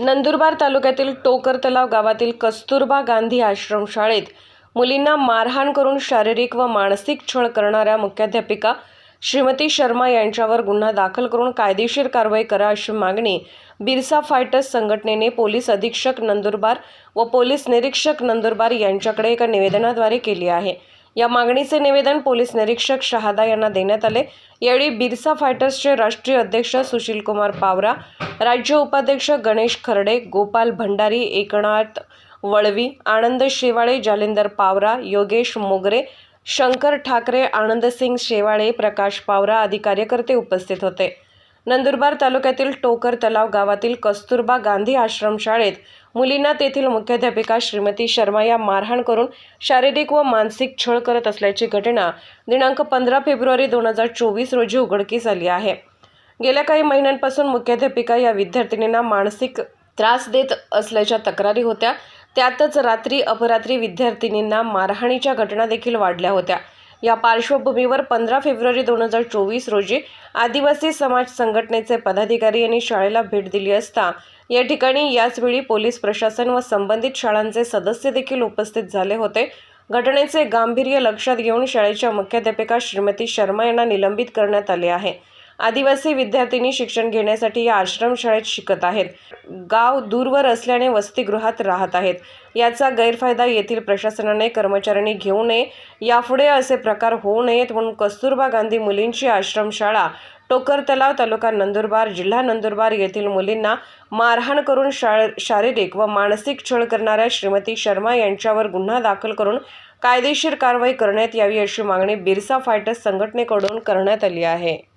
नंदुरबार तालुक्यातील टोकर तलाव गावातील कस्तुरबा गांधी आश्रमशाळेत मुलींना मारहाण करून शारीरिक व मानसिक छळ करणाऱ्या मुख्याध्यापिका श्रीमती शर्मा यांच्यावर गुन्हा दाखल करून कायदेशीर कारवाई करा अशी मागणी बिरसा फायटर्स संघटनेने पोलीस अधीक्षक नंदुरबार व पोलीस निरीक्षक नंदुरबार यांच्याकडे एका निवेदनाद्वारे केली आहे. या मागणीचे निवेदन पोलीस निरीक्षक शहादा यांना देण्यात आले. यावेळी बिरसा फायटर्सचे राष्ट्रीय अध्यक्ष सुशीलकुमार पावरा राज्य उपाध्यक्ष गणेश खर्डे गोपाल भंडारी एकनाथ वळवी आनंद शेवाळे जालिंदर पावरा योगेश मोगरे शंकर ठाकरे आनंदसिंग शेवाळे प्रकाश पावरा आदी कार्यकर्ते उपस्थित होते. नंदुरबार तालुक्यातील टोकर तलाव गावातील कस्तुरबा गांधी आश्रमशाळेत मुलींना तेथील मुख्याध्यापिका श्रीमती शर्मा या मारहाण करून शारीरिक व मानसिक छळ करत असल्याची घटना दिनांक पंधरा फेब्रुवारी दोन हजार चोवीस रोजी उघडकीस आली आहे. गेल्या काही महिन्यांपासून मुख्याध्यापिका या विद्यार्थिनींना मानसिक त्रास देत असल्याच्या तक्रारी होत्या. त्यातच रात्री अपरात्री विद्यार्थिनींना मारहाणीच्या घटना देखील वाढल्या होत्या. या पार्श्वभूमीवर पंधरा फेब्रुवारी दोन हजार चोवीस रोजी आदिवासी समाज संघटनेचे पदाधिकारी यांनी शाळेला भेट दिली असता या ठिकाणी याचवेळी पोलीस प्रशासन व संबंधित शाळांचे सदस्य देखील उपस्थित झाले होते. घटनेचे गांभीर्य लक्षात घेऊन शाळेच्या मुख्याध्यापिका श्रीमती शर्मा यांना निलंबित करण्यात आले आहे. आदिवासी विद्यार्थिनी शिक्षण घेण्यासाठी या आश्रमशाळेत शिकत आहेत. गाव दूरवर असल्याने वसतिगृहात राहत आहेत. याचा गैरफायदा येथील प्रशासनाने कर्मचाऱ्यांनी घेऊ नये यापुढे असे प्रकार होऊ नयेत म्हणून कस्तुरबा गांधी मुलींची आश्रमशाळा टोकर तलाव तालुका नंदुरबार जिल्हा नंदुरबार येथील मुलींना मारहाण करून शाळ शारीरिक व मानसिक छळ करणाऱ्या श्रीमती शर्मा यांच्यावर गुन्हा दाखल करून कायदेशीर कारवाई करण्यात यावी अशी मागणी बिरसा फायटर्स संघटनेकडून करण्यात आली आहे.